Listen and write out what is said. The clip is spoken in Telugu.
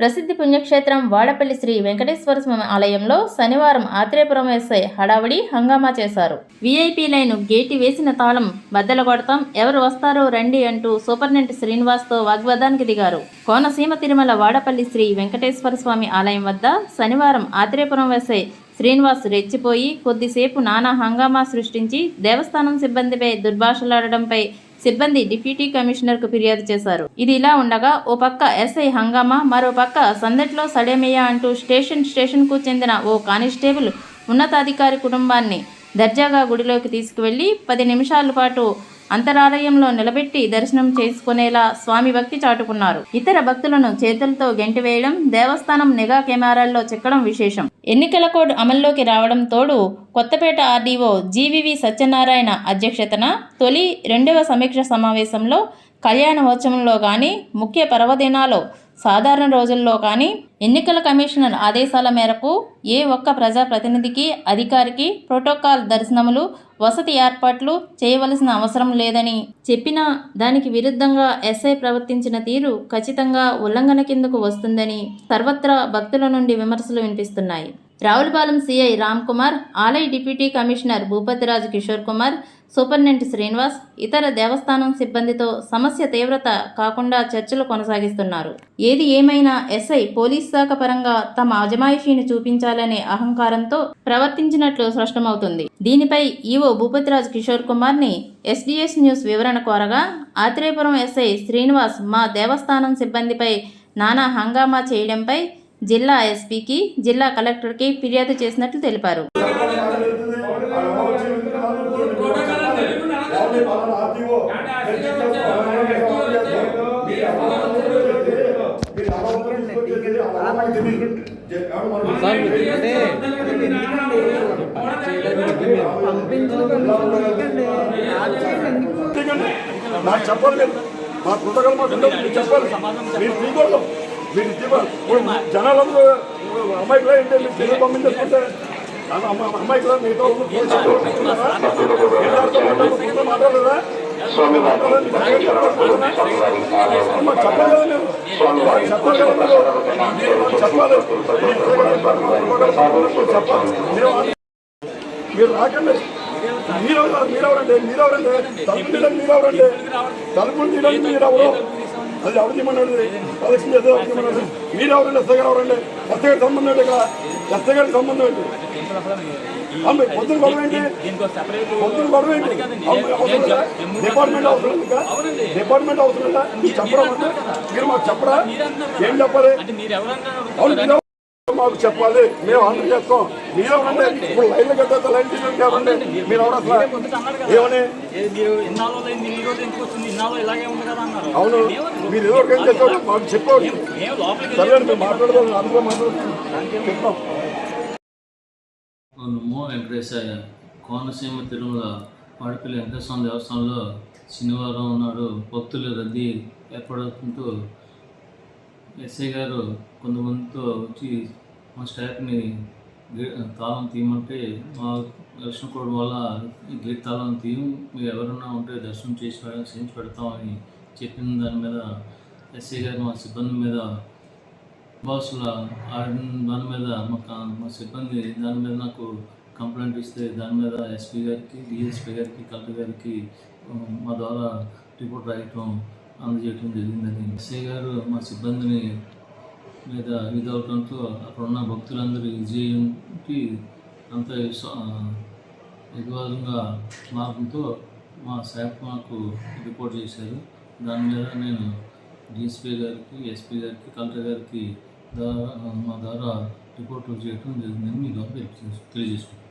ప్రసిద్ధి పుణ్యక్షేత్రం వాడపల్లి శ్రీ వెంకటేశ్వర స్వామి ఆలయంలో శనివారం ఆత్రేయపురం ఎస్ఐ హడావిడి హంగామా చేశారు. వీఐపీ లైన్ గేటు వేసిన తాళం బద్దలు కొడతాం ఎవరు వస్తారో రండి అంటూ సూపరింటెండెంట్ శ్రీనివాస్తో వాగ్వాదానికి దిగారు. కోనసీమ తిరుమల వాడపల్లి శ్రీ వెంకటేశ్వర స్వామి ఆలయం వద్ద శనివారం ఆత్రేయపురం ఎస్ఐ శ్రీనివాస్ రెచ్చిపోయి కొద్దిసేపు నానా హంగామా సృష్టించి దేవస్థానం సిబ్బందిపై దుర్భాషలాడడంపై సిబ్బంది డిప్యూటీ కమిషనర్కు ఫిర్యాదు చేశారు. ఇది ఇలా ఉండగా ఓ పక్క ఎస్ఐ హంగామా మరో పక్క సందట్లో సడేమయ్య అంటూ స్టేషన్ స్టేషన్కు చెందిన ఓ కానిస్టేబుల్ ఉన్నతాధికారి కుటుంబాన్ని దర్జాగా గుడిలోకి తీసుకువెళ్ళి పది నిమిషాల పాటు అంతరాలయంలో నిలబెట్టి దర్శనం చేసుకునేలా స్వామి భక్తి చాటుకున్నారు. ఇతర భక్తులను చేతులతో గెంటివేయడం దేవస్థానం నిఘా కెమెరాల్లో చిక్కడం విశేషం. ఎన్నికల కోడ్ అమల్లోకి రావడం తోడు కొత్తపేట ఆర్డీఓ జీవీవి సత్యనారాయణ అధ్యక్షతన తొలి రెండవ సమీక్ష సమావేశంలో కళ్యాణోత్సవంలో కానీ ముఖ్య పర్వదినాలు సాధారణ రోజుల్లో కానీ ఎన్నికల కమిషనర్ ఆదేశాల మేరకు ఏ ఒక్క ప్రజాప్రతినిధికి అధికారికి ప్రోటోకాల్ దర్శనములు వసతి ఏర్పాట్లు చేయవలసిన అవసరం లేదని చెప్పినా దానికి విరుద్ధంగా ఎస్ఐ ప్రవర్తించిన తీరు ఖచ్చితంగా ఉల్లంఘన కిందకు వస్తుందని సర్వత్రా భక్తుల నుండి విమర్శలు వినిపిస్తున్నాయి. రావులపాలెం సిఐ రామ్ కుమార్ ఆలయ deputy commissioner Bhupathiraju Kishore Kumar superintendent Srinivas ఇతర దేవస్థానం సిబ్బందితో సమస్య తీవ్రత కాకుండా చర్చలు కొనసాగిస్తున్నారు. ఏది ఏమైనా ఎస్ఐ పోలీస్ శాఖ పరంగా తమ అజమాయిషీని చూపించాలనే అహంకారంతో ప్రవర్తించినట్లు స్పష్టమవుతుంది. దీనిపై ఈవో భూపతిరాజు కిషోర్ కుమార్ని ఎస్డిఎస్ న్యూస్ వివరణ కోరగా ఆత్రేయపురం ఎస్ఐ శ్రీనివాస్ మా దేవస్థానం సిబ్బందిపై నానా హంగామా చేయడంపై జిల్లా ఎస్పీకి జిల్లా కలెక్టర్కి ఫిర్యాదు చేసినట్లు తెలిపారు. సార్ నాకు చెప్పాలి మా ప్రోటోకాల్ మాకు చెప్పాలి. మీరు తీసుకోవడం మీరు ఇప్పుడు జనాలందరూ అమ్మాయికి ఏంటి మీరు తెలుగు పంపించేసుకుంటే అమ్మాయికి మీతో మాట్లాడలేదా చెప్పాలి చెప్పాలి మీరు. రాకండి మీరెవరు? మీరెవరండి? మీరెవరండి? తలుపు తీయడానికి మీరెవరండి తలుపులు తీయడానికి మీరెవరు? అది ఎవరు తీయమన్నాడు కలెక్షన్ చేస్తే ఎవరు తీయమన్నాడు మీరెవరండి ఎస్ఐ గారు ఎవరండి? ఎస్ఐ గారి సంబంధం ఏంటి ఇక్కడ? ఎస్ఐ గారికి సంబంధం ఏంటి? పొద్దున గొడవ ఏంటి? పొద్దున గొడవ ఏంటి? డిపార్ట్మెంట్ అవసరం లేదా డిపార్ట్మెంట్ అవసరం లేదా? మీరు? మీరు మాకు చెప్పరా? ఏం చెప్పాలి? మీరు మాకు చెప్పాలి. మేము ఆర్డర్ చేస్తాం మీరు ఎవరండి ఇప్పుడు లైన్లో కట్టేస్తే లైన్ తీసుకోండి ఎవరండి మీరు ఎవరు అసలు? ఏమని? అవును. మీరు ఏదో ఒకటి ఏం చేస్తారు మాకు చెప్పండి సరే మీరు మాట్లాడదాం. అందులో మాట్లాడుతున్నాం చెప్తాం. నమో వెంకటేశాయ కోనసీమ తిరుమల వాడపల్లి వెంకటేశ్వర దేవస్థానంలో శనివారం నాడు భక్తుల రద్దీ ఏర్పడుతుంటూ ఎస్ఐ గారు కొంతమందితో వచ్చి మా స్టాఫ్ని తాళం తీయమంటే మా దర్శనం కోడ్ వల్ల ఈ గేట్ తాళం తీయం మీరు ఎవరన్నా ఉంటే దర్శనం చేసి చేయించి పెడతామని చెప్పిన దాని మీద ఎస్ఐ గారు మా సిబ్బంది మీద బాసుల దాని మీద మా మా సిబ్బంది దాని మీద నాకు కంప్లైంట్ ఇస్తే దాని మీద ఎస్పీ గారికి డిఎస్పీ గారికి కలెక్టర్ గారికి మా ద్వారా రిపోర్ట్ రాయటం అందజేయటం జరిగిందని ఎస్ఐ గారు మా సిబ్బందిని మీద ఇదవటంతో అక్కడ ఉన్న భక్తులందరూ విజయంకి అంత వివాదంగా మార్గంతో మా శాఖ మాకు రిపోర్ట్ చేశారు. దాని మీద నేను డిఎస్పీ గారికి ఎస్పీ గారికి కలెక్టర్ గారికి ద్వారా మా ద్వారా రిపోర్ట్ చేయడం జరిగిందని మీ ద్వారా తెలియజేసుకుంటాను